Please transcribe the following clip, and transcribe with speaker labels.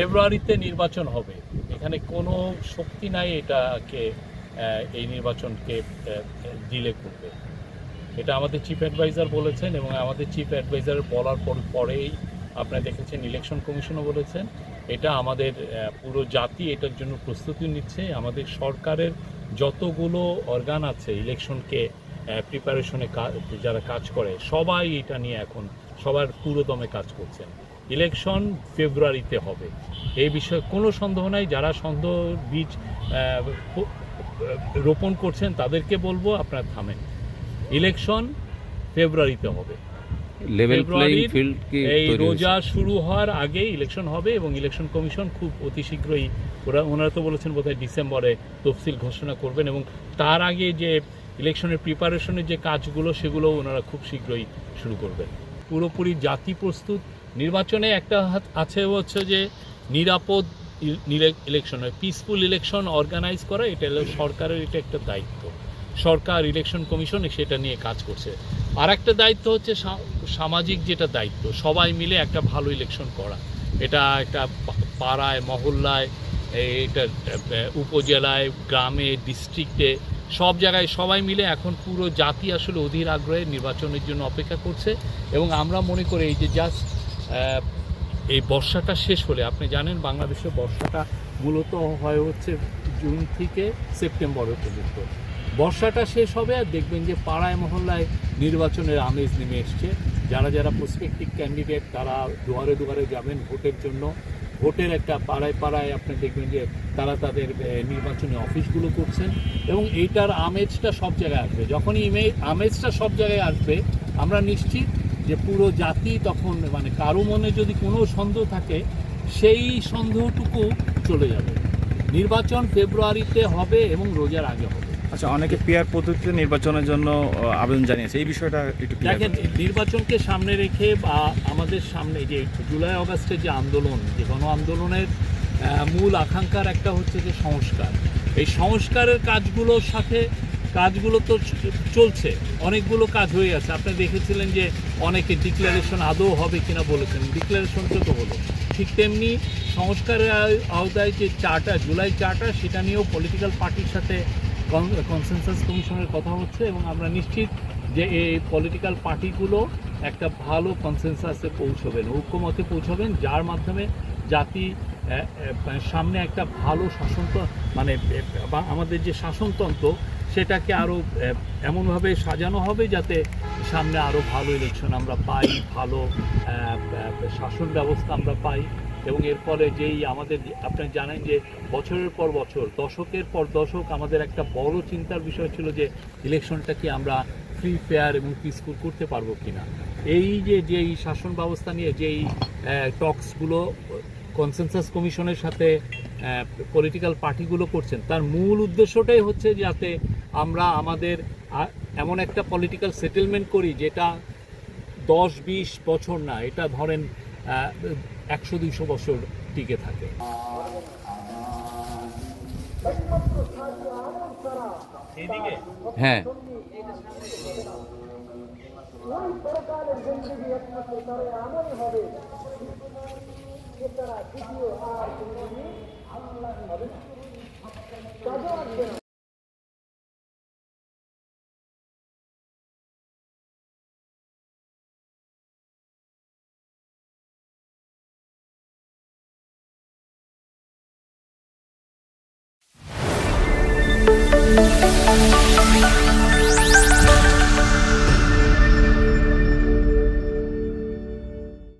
Speaker 1: ফেব্রুয়ারিতে নির্বাচন হবে। এখানে কোনো শক্তি নাই এটাকে এই নির্বাচনকে ডিলে করবে। এটা আমাদের চিফ অ্যাডভাইজার বলেছেন এবং আমাদের চিফ অ্যাডভাইজার বলার পর, পরেই আপনারা দেখেছেন ইলেকশন কমিশনও বলেছেন। এটা আমাদের পুরো জাতি এটার জন্য প্রস্তুতি নিচ্ছে। আমাদের সরকারের যতগুলো অর্গান আছে ইলেকশনকে প্রিপারেশনে যারা কাজ করে, সবাই এটা নিয়ে এখন সবার পুরোদমে কাজ করছেন। ইলেকশন ফেব্রুয়ারিতে হবে। এই বিষয়ে কোনো সন্দেহ নাই। যারা সন্দেহ বীজ রোপণ করছেন তাদেরকে বলব আপনার থামেন। ইলেকশন ফেব্রুয়ারিতে হবে।
Speaker 2: লেভেল প্লেইং ফিল্ড কি
Speaker 1: এই রোজা শুরু হওয়ার আগে ইলেকশন হবে এবং ইলেকশন কমিশন খুব অতি শীঘ্রই ওরা ওনারা তো বলেছেন বোধহয় ডিসেম্বরে তফসিল ঘোষণা করবেন এবং তার আগে যে ইলেকশনের প্রিপারেশনের যে কাজগুলো সেগুলো ওনারা খুব শীঘ্রই শুরু করবেন। পুরোপুরি জাতি প্রস্তুত। নির্বাচনে একটা হাত- আছে হচ্ছে যে নিরাপদ ইলেকশন হয়। পিসফুল ইলেকশন অর্গানাইজ করা, এটা হলো সরকারের, এটা একটা দায়িত্ব। সরকার ইলেকশন কমিশন সেটা নিয়ে কাজ করছে। আর একটা দায়িত্ব হচ্ছে সামাজিক যেটা দায়িত্ব, সবাই মিলে একটা ভালো ইলেকশন করা। এটা একটা পাড়ায়, মহল্লায় এটা উপজেলায়, গ্রামে ডিস্ট্রিক্টে সব জায়গায় সবাই মিলে এখন পুরো জাতি আসলে অধীর আগ্রহে নির্বাচনের জন্য অপেক্ষা করছে। এবং আমরা মনে করি এই যে জাস্ট এই বর্ষাটা শেষ হলে, আপনি জানেন বাংলাদেশে বর্ষাটা মূলত হয় হচ্ছে জুন থেকে সেপ্টেম্বরের পর্যন্ত। বর্ষাটা শেষ হবে আর দেখবেন যে পাড়ায়, মহল্লায় নির্বাচনের আমেজ নেমে এসছে। যারা যারা প্রসপেক্টিভ ক্যান্ডিডেট তারা দুয়ারে দুয়ারে যাবেন ভোটের জন্য। ভোটের একটা পাড়ায় পাড়ায় আপনি দেখবেন যে তারা তাদের নির্বাচনী অফিসগুলো করছেন এবং এইটার আমেজটা সব জায়গায় আসবে। যখনই ইমে- আমেজটা সব জায়গায় আসবে, আমরা নিশ্চিত যে পুরো জাতি তখন মানে কারও মনে যদি কোনো সন্দেহ থাকে সেই সন্দেহটুকু চলে যাবে। নির্বাচন ফেব্রুয়ারিতে হবে এবং রোজার আগে হবে।
Speaker 3: আচ্ছা অনেকে পিয়ার পদ্ধতিতে নির্বাচনের জন্য আবেদন জানিয়েছে। এই বিষয়টা একটু
Speaker 1: দেখেন নির্বাচনকে সামনে রেখে বা আমাদের সামনে যে জুলাই আগস্টের যে আন্দোলন যে গণ আন্দোলনের মূল আকাঙ্ক্ষার একটা হচ্ছে যে সংস্কার। এই সংস্কারের কাজগুলোর সাথে কাজগুলো তো চলছে, অনেকগুলো কাজ হয়ে আছে। আপনি দেখেছিলেন যে অনেকে ডিক্লারেশন আদৌ হবে কিনা বলেছেন। ডিক্লারেশনটা তো হলো। ঠিক তেমনি সংস্কারের আওতায় যে চার্টার জুলাই চার্টার সেটা নিয়েও পলিটিক্যাল পার্টির সাথে কনসেনসাস কমিশনের কথা হচ্ছে এবং আমরা নিশ্চিত যে এই পলিটিক্যাল পার্টিগুলো একটা ভালো কনসেনসাসে পৌঁছবেন, ঐক্যমতে পৌঁছবেন, যার মাধ্যমে জাতি সামনে একটা ভালো শাসনতন্ত্র মানে আমাদের যে শাসনতন্ত্র সেটাকে আরও এমনভাবে সাজানো হবে যাতে সামনে আরও ভালো ইলেকশন আমরা পাই, ভালো শাসন ব্যবস্থা আমরা পাই। এবং এর ফলে যেই আমাদের, আপনি জানেন যে বছরের পর বছর, দশকের পর দশক আমাদের একটা বড় চিন্তার বিষয় ছিল যে ইলেকশনটা কি আমরা ফ্রি ফেয়ার এবং পিসফুল করতে পারব কিনা। এই যে যেই শাসন ব্যবস্থা নিয়ে যেই টক্সগুলো কনসেনসাস কমিশনের সাথে পলিটিক্যাল পার্টিগুলো করছেন, তার মূল উদ্দেশ্যটাই হচ্ছে যাতে আমরা আমাদের এমন একটা পলিটিক্যাল সেটেলমেন্ট করি যেটা দশ বিশ বছর না এটা ধরেন একশো দুইশো বছর টিকে থাকে।
Speaker 2: হ্যাঁ। Música